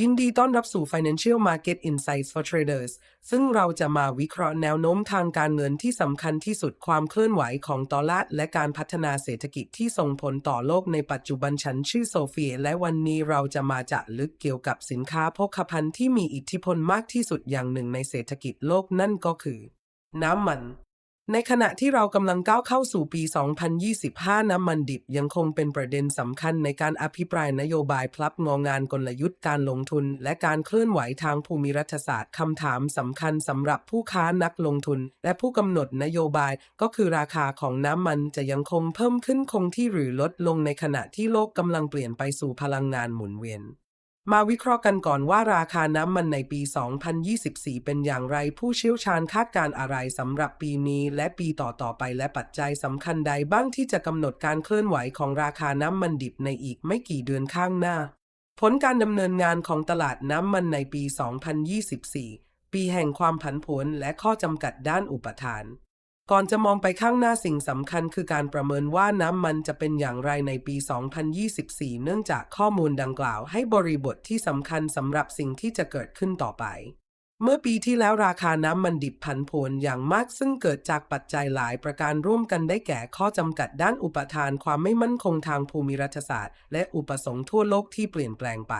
ยินดีต้อนรับสู่ Financial Market Insights for Traders ซึ่งเราจะมาวิเคราะห์แนวโน้มทางการเงินที่สำคัญที่สุดความเคลื่อนไหวของตลาดและการพัฒนาเศรษฐกิจที่ส่งผลต่อโลกในปัจจุบันฉันชื่อโซเฟียและวันนี้เราจะมาจะลึกเกี่ยวกับสินค้าโภคภัณฑ์ที่มีอิทธิพลมากที่สุดอย่างหนึ่งในเศรษฐกิจโลกนั่นก็คือ น้ำมัน ในขณะที่เรากำลังก้าวเข้าสู่ปี 2025 น้ำมันดิบยังคงเป็นประเด็นสำคัญในการอภิปรายนโยบายพลับงองานกลยุทธ์การลงทุน และการเคลื่อนไหวทางภูมิรัฐศาสตร์คำถามสำคัญสำหรับผู้ค้านักลงทุน และผู้กำหนดนโยบายก็คือราคาของน้ำมันจะยังคงเพิ่มขึ้นคงที่หรือลดลงในขณะที่โลกกำลังเปลี่ยนไปสู่พลังงานหมุนเวียน มาวิเคราะห์กันก่อนว่าราคาน้ำมันในปี 2024 เป็นอย่างไร ผู้เชี่ยวชาญคาดการอะไรสำหรับปีนี้และปีต่อๆไปและปัจจัยสำคัญใดบ้างที่จะกำหนดการเคลื่อนไหวของราคาน้ำมันดิบในอีกไม่กี่เดือนข้างหน้า ผลการดำเนินงานของตลาดน้ำมันในปี 2024 ปีแห่งความผันผวนและข้อจำกัดด้านอุปทาน ก่อนจะมองไปข้างหน้าสิ่งสำคัญคือการประเมินว่าน้ำมันจะเป็นอย่างไรในปี 2024 เนื่องจากข้อมูลดังกล่าวให้บริบทที่สำคัญสำหรับสิ่งที่จะเกิดขึ้นต่อไป เมื่อปีที่แล้วราคาน้ำมันดิบผันผวนอย่างมากซึ่งเกิดจากปัจจัยหลายประการร่วมกันได้แก่ข้อจำกัดด้านอุปทานความไม่มั่นคงทางภูมิรัฐศาสตร์ และอุปสงค์ทั่วโลกที่เปลี่ยนแปลงไป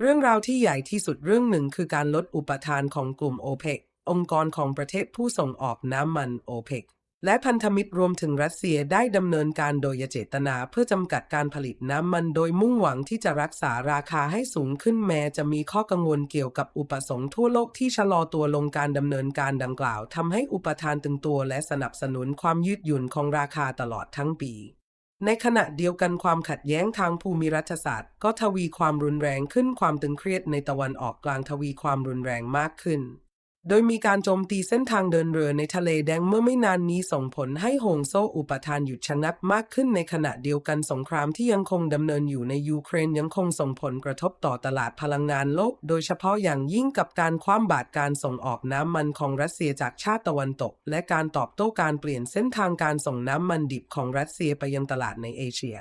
เรื่องราวที่ใหญ่ที่สุดเรื่องหนึ่งคือการลดอุปทานของกลุ่มโอเปก องค์กรของประเทศผู้ส่งออกน้ำมันโอเปกและพันธมิตรรวมถึงรัสเซียได้ดำเนินการโดยเจตนาเพื่อจำกัดการผลิตน้ำมันโดยมุ่งหวังที่จะรักษาราคาให้สูงขึ้นแม้จะมีข้อกังวลเกี่ยวกับอุปสงค์ทั่วโลกที่ชะลอตัวลงการดำเนินการดังกล่าวทำให้อุปทานตึงตัวและสนับสนุนความยืดหยุ่นของราคาตลอดทั้งปี ในขณะเดียวกันความขัดแย้งทางภูมิรัฐศาสตร์ ก็ทวีความรุนแรงขึ้นความตึงเครียดในตะวันออกกลางทวีความรุนแรงมากขึ้น โดยมีการโจมตีเส้นทางเดินเรือในทะเลแดงเมื่อไม่นานนี้ส่งผลให้ห่วงโซ่อุปทานหยุดชะงักมากขึ้นในขณะเดียวกันสงครามที่ยังคงดำเนินอยู่ในยูเครนยังคงส่งผลกระทบต่อตลาดพลังงานโลก โดยเฉพาะอย่างยิ่งกับการคว่ำบาตรการส่งออกน้ำมันของรัสเซียจากชาติตะวันตก และการตอบโต้การเปลี่ยนเส้นทางการส่งน้ำมันดิบของรัสเซียไปยังตลาดในเอเชีย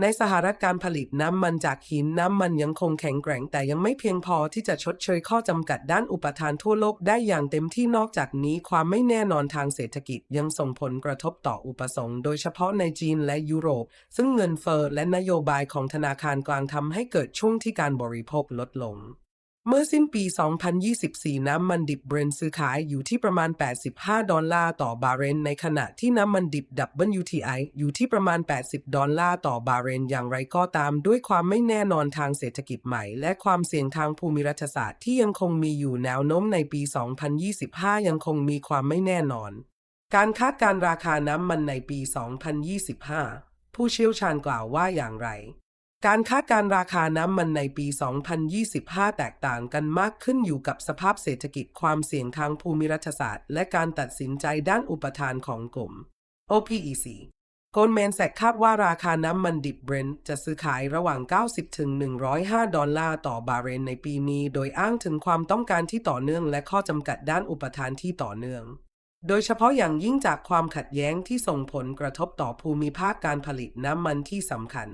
ในสหรัฐการผลิตน้ำมันจากหินน้ำมันยังคงแข็งแกร่ง แต่ยังไม่เพียงพอที่จะชดเชยข้อจำกัดด้านอุปทานทั่วโลกได้อย่างเต็มที่นอกจากนี้ ความไม่แน่นอนทางเศรษฐกิจยังส่งผลกระทบต่ออุปสงค์โดยเฉพาะในจีนและยุโรป ซึ่งเงินเฟอ้อและนโยบายของธนาคารกลางทำให้เกิดช่วงที่การบริโภคลดลง เมื่อสิ้นปี 2024 น้ำมันดิบเบรนท์ซื้อขายอยู่ที่ประมาณ 85 ดอลลาร์ต่อบาร์เรนในขณะที่น้ำมันดิบ WTI อยู่ที่ประมาณ 80 ดอลลาร์ต่อบาร์เรนอย่างไรก็ตาม ด้วยความไม่แน่นอนทางเศรษฐกิจใหม่ และความเสี่ยงทางภูมิรัฐศาสตร์ที่ยังคงมีอยู่แนวโน้มในปี 2025 ยังคงมีความไม่แน่นอน การคาดการราคาน้ำมันในปี 2025 ผู้เชี่ยวชาญกล่าวว่าอย่างไร การคาดการราคาน้ำมันในปี 2025 แตกต่างกันมากขึ้นอยู่กับสภาพเศรษฐกิจความเสี่ยงทางภูมิรัฐศาสตร์ และการตัดสินใจด้านอุปทานของกลุ่ม OPEC โกลแมนแซกคาดว่าราคาน้ำมันดิบเบรนท์จะซื้อขายระหว่าง 90 ถึง 105 ดอลลาร์ต่อบาร์เรนในปีนี้ โดยอ้างถึงความต้องการที่ต่อเนื่องและข้อจำกัดด้านอุปทานที่ต่อเนื่อง โดยเฉพาะอย่างยิ่งจากความขัดแย้งที่ส่งผลกระทบต่อภูมิภาคการผลิตน้ำมันที่สำคัญ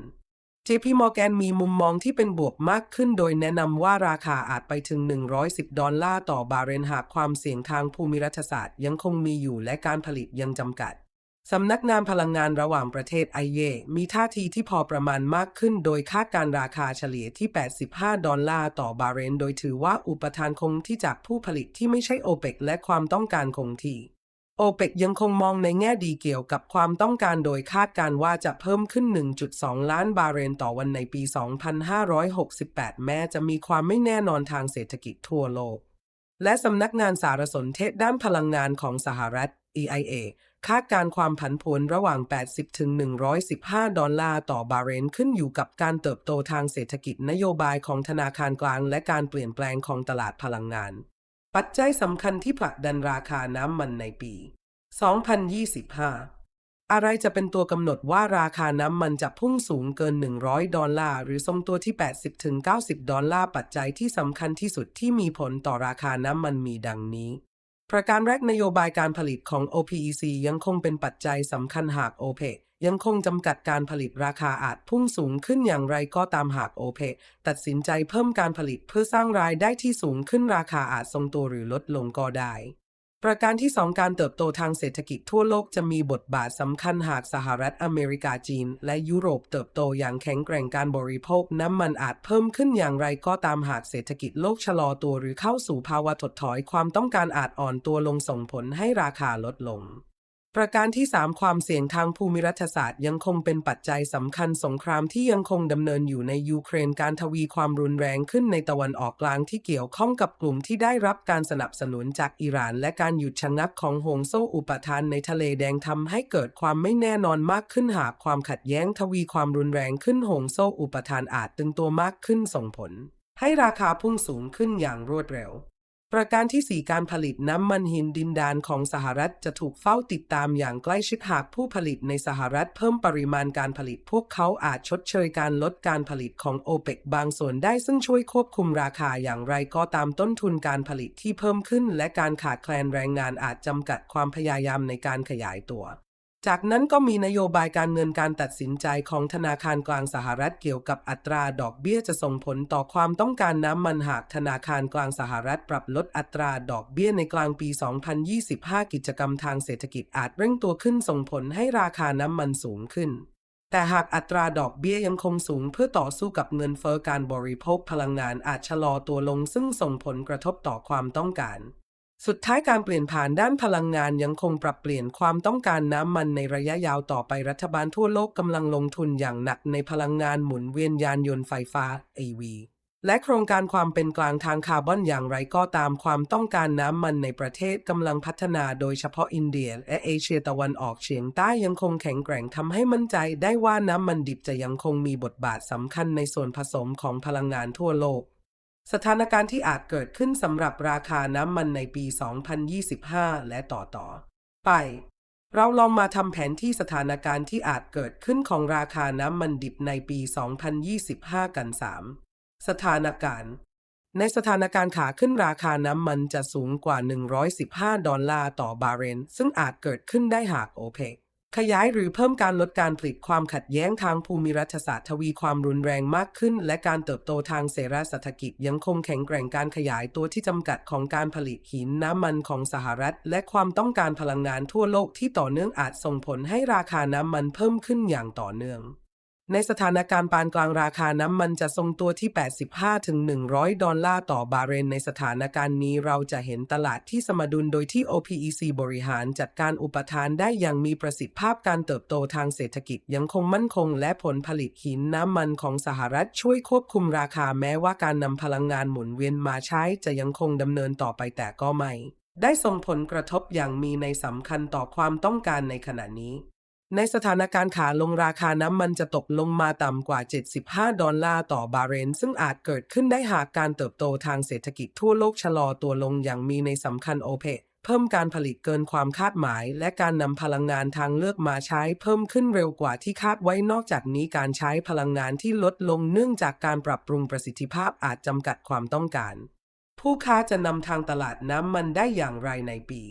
JP Morgan มีมุมมองที่เป็นบวกมากขึ้น โดยแนะนำว่าราคาอาจไปถึง 110 ดอลลาร์ต่อบาร์เรนหากความเสี่ยงทางภูมิรัฐศาสตร์ยังคงมีอยู่และการผลิตยังจำกัด สำนักงานพลังงานระหว่างประเทศไอเยมีท่าทีที่พอประมาณมากขึ้น โดยคาดการราคาเฉลี่ยที่ 85 ดอลลาร์ต่อบาร์เรน โดยถือว่าอุปทานคงที่จากผู้ผลิตที่ไม่ใช่โอเปกและความต้องการคงที่ โอเปกยังคงมองในแง่ดีเกี่ยวกับความต้องการโดยคาดการว่าจะเพิ่มขึ้น 1.2 ล้านบาร์เรนต่อวันในปี 2568 แม้จะมีความไม่แน่นอนทางเศรษฐกิจทั่วโลก และสำนักงานสารสนเทศด้านพลังงานของสหรัฐ EIA คาดการความผันผวนระหว่าง 80 ถึง 115 ดอลลาร์ต่อบาร์เรนขึ้นอยู่กับการเติบโตทางเศรษฐกิจนโยบายของธนาคารกลาง และการเปลี่ยนแปลงของตลาดพลังงาน ปัจจัยสำคัญที่ผลักดันราคาน้ำมันในปี 2025 อะไรจะเป็นตัวกำหนดว่าราคาน้ำมันจะพุ่งสูงเกิน 100 ดอลลาร์ หรือทรงตัวที่ 80ถึง90 ดอลลาร์ ปัจจัยที่สำคัญที่สุดที่มีผลต่อราคาน้ำมันมีดังนี้ ประการแรกนโยบายการผลิตของ OPEC ยังคงเป็นปัจจัยสำคัญหาก OPEC ยังคงจำกัดการผลิตราคาอาจพุ่งสูงขึ้นอย่างไรก็ตามหากโอเปกตัดสินใจเพิ่มการผลิตเพื่อสร้างรายได้ที่สูงขึ้นราคาอาจทรงตัวหรือลดลงก็ได้ ประการที่ 2 การเติบโตทางเศรษฐกิจทั่วโลกจะมีบทบาทสำคัญหากสหรัฐอเมริกาจีน และยุโรปเติบโตอย่างแข็งแกร่งการบริโภคน้ำมันอาจเพิ่มขึ้นอย่างไรก็ตามหากเศรษฐกิจโลกชะลอตัวหรือเข้าสู่ภาวะถดถอยความต้องการอาจอ่อนตัวลงส่งผลให้ราคาลดลง ประการที่ 3 ความเสี่ยงทางภูมิรัฐศาสตร์ยังคงเป็นปัจจัยสำคัญสงครามที่ยังคงดำเนินอยู่ในยูเครนการทวีความรุนแรงขึ้นในตะวันออกกลางที่เกี่ยวข้องกับกลุ่มที่ได้รับการสนับสนุนจากอิหร่าน และการหยุดชะงักของห่วงโซ่อุปทานในทะเลแดงทำให้เกิดความไม่แน่นอนมากขึ้นหากความขัดแย้งทวีความรุนแรงขึ้นห่วงโซ่อุปทานอาจตึงตัวมากขึ้นส่งผล ให้ราคาพุ่งสูงขึ้นอย่างรวดเร็ว ประการที่ 4 การผลิตน้ำมันหินดินดานของสหรัฐจะถูกเฝ้าติดตามอย่างใกล้ชิดหากผู้ผลิตในสหรัฐเพิ่มปริมาณการผลิต พวกเขาอาจชดเชยการลดการผลิตของโอเปกบางส่วนได้ซึ่งช่วยควบคุมราคาอย่างไรก็ตามต้นทุนการผลิตที่เพิ่มขึ้น และการขาดแคลนแรงงานอาจจำกัดความพยายามในการขยายตัว จากนั้นก็มีนโยบายการเงินการตัดสินใจของธนาคารกลางสหรัฐเกี่ยวกับอัตราดอกเบี้ยจะส่งผลต่อความต้องการน้ำมันหากธนาคารกลางสหรัฐปรับลดอัตราดอกเบี้ยในกลางปี 2025 กิจกรรมทางเศรษฐกิจอาจเร่งตัวขึ้นส่งผลให้ราคาน้ำมันสูงขึ้น แต่หากอัตราดอกเบี้ยยังคงสูงเพื่อต่อสู้กับเงินเฟ้อการบริโภคพลังงานอาจชะลอตัวลงซึ่งส่งผลกระทบต่อความต้องการ สุดท้ายการเปลี่ยนผ่านด้านพลังงานยังคงปรับเปลี่ยนความต้องการน้ำมันในระยะยาวต่อไปรัฐบาลทั่วโลกกำลังลงทุนอย่างหนักในพลังงานหมุนเวียนยานยนต์ไฟฟ้า EV และโครงการความเป็นกลางทางคาร์บอนอย่างไรก็ตามความต้องการน้ำมันในประเทศกำลังพัฒนาโดยเฉพาะอินเดีย และเอเชียตะวันออกเฉียงใต้ยังคงแข็งแกร่งทำให้มั่นใจได้ว่าน้ำมันดิบจะยังคงมีบทบาทสำคัญในส่วนผสมของพลังงานทั่วโลก สถานการณ์ที่อาจเกิดขึ้นสำหรับราคาน้ำมันในปี 2025 และต่อต่อไป เราลองมาทำแผนที่สถานการณ์ที่อาจเกิดขึ้นของราคาน้ำมันดิบในปี 2025 กัน 3 สถานการณ์ ในสถานการณ์ขาขึ้นราคาน้ำมันจะสูงกว่า 115 ดอลลาร์ต่อบาร์เรลซึ่งอาจเกิดขึ้นได้หากโอเปก ขยายหรือเพิ่มการลดการผลิตความขัดแย้งทางภูมิรัฐศาสตร์ทวีความรุนแรงมากขึ้น และการเติบโตทางเศรษฐเศรษฐกิจยังคงแข็งแกร่งการขยายตัวที่จำกัดของการผลิตหินน้ำมันของสหรัฐ และความต้องการพลังงานทั่วโลกที่ต่อเนื่องอาจส่งผลให้ราคาน้ำมันเพิ่มขึ้นอย่างต่อเนื่อง ในสถานการณ์ปานกลางราคาน้ำมันจะทรงตัวที่ 85-100 ดอลลาร์ต่อบาร์เรลในสถานการณ์นี้เราจะเห็นตลาดที่สมดุลโดยที่ OPEC บริหารจัดการอุปทานได้อย่างมีประสิทธิภาพการเติบโตทางเศรษฐกิจยังคงมั่นคงและผลผลิตหินน้ำมันของสหรัฐช่วยควบคุมราคาแม้ว่าการนำพลังงานหมุนเวียนมาใช้จะยังคงดำเนินต่อไปแต่ก็ไม่ ได้ส่งผลกระทบอย่างมีในสำคัญต่อความต้องการในขณะนี้ ในสถานการณ์ขาลงราคาน้ำมันจะตกลงมาต่ำกว่า 75 ดอลลาร์ต่อบาร์เรลซึ่งอาจเกิดขึ้นได้หากการเติบโตทางเศรษฐกิจทั่วโลกชะลอตัวลงอย่างมีในสำคัญโอเปกเพิ่มการผลิตเกินความคาดหมาย และการนำพลังงานทางเลือกมาใช้เพิ่มขึ้นเร็วกว่าที่คาดไว้นอกจากนี้การใช้พลังงานที่ลดลงเนื่องจากการปรับปรุงประสิทธิภาพอาจจำกัดความต้องการ ผู้ค้าจะนำทางตลาดน้ำมันได้อย่างไรในปี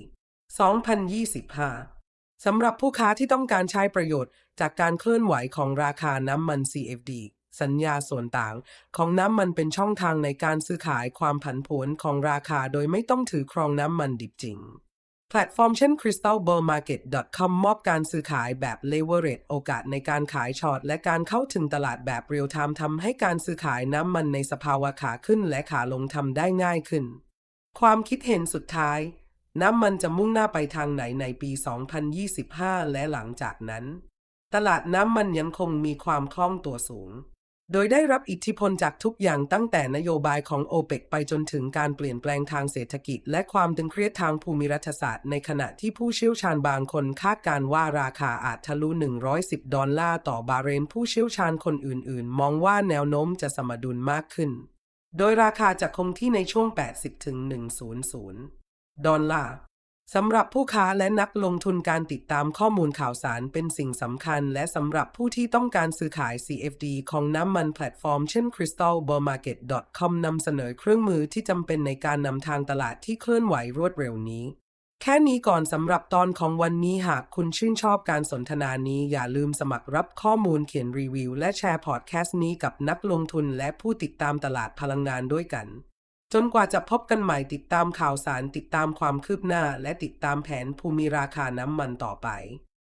2025 สำหรับผู้ค้าที่ต้องการใช้ประโยชน์จากการเคลื่อนไหวของราคาน้ำมัน CFD สัญญาส่วนต่างของน้ำมันเป็นช่องทางในการซื้อขายความผันผวนของราคาโดยไม่ต้องถือครองน้ำมันดิบจริง แพลตฟอร์มเช่น crystalbullmarket.com มอบการซื้อขายแบบ leverage โอกาสในการขายช็อตและการเข้าถึงตลาดแบบเรียลไทม์ทำให้การซื้อขายน้ำมันในสภาวะขาขึ้นและขาลงทำได้ง่ายขึ้น ความคิดเห็นสุดท้าย น้ำมันจะมุ่งหน้าไปทางไหนในปี 2025 และหลังจากนั้น ตลาดน้ำมันยังคงมีความคล่องตัวสูง โดยได้รับอิทธิพลจากทุกอย่างตั้งแต่นโยบายของโอเปกไปจนถึงการเปลี่ยนแปลงทางเศรษฐกิจ และความตึงเครียดทางภูมิรัฐศาสตร์ ในขณะที่ผู้เชี่ยวชาญบางคนคาดการว่าราคาอาจทะลุ 110 ดอลลาร์ต่อบาร์เรลผู้เชี่ยวชาญคนอื่น ๆ มองว่าแนวโน้มจะสมดุลมากขึ้น โดยราคาจะคงที่ในช่วง 80-100 ดอลลาร์สำหรับผู้ค้าและนักลงทุนการติดตามข้อมูลข่าวสารเป็นสิ่งสำคัญ และสำหรับผู้ที่ต้องการซื้อขาย CFD ของน้ำมันแพลตฟอร์มเช่น Crystal b u l Market com นำเสนอเครื่องมือที่จำเป็นในการนำทางตลาดที่เคลื่อนไหวรวดเร็วนี้ แค่นี้ก่อนสำหรับตอนของวันนี้หากคุณชื่นชอบการสนทนานี้ อย่าลืมสมัครรับข้อมูลเขียนรีวิว และแชร์พอดแคสต์นี้กับนักลงทุนและผู้ติดตามตลาดพลังงานด้วยกัน จนกว่าจะพบกันใหม่ติดตามข่าวสารติดตามความคืบหน้า และติดตามแผนภูมิราคาน้ำมันต่อไป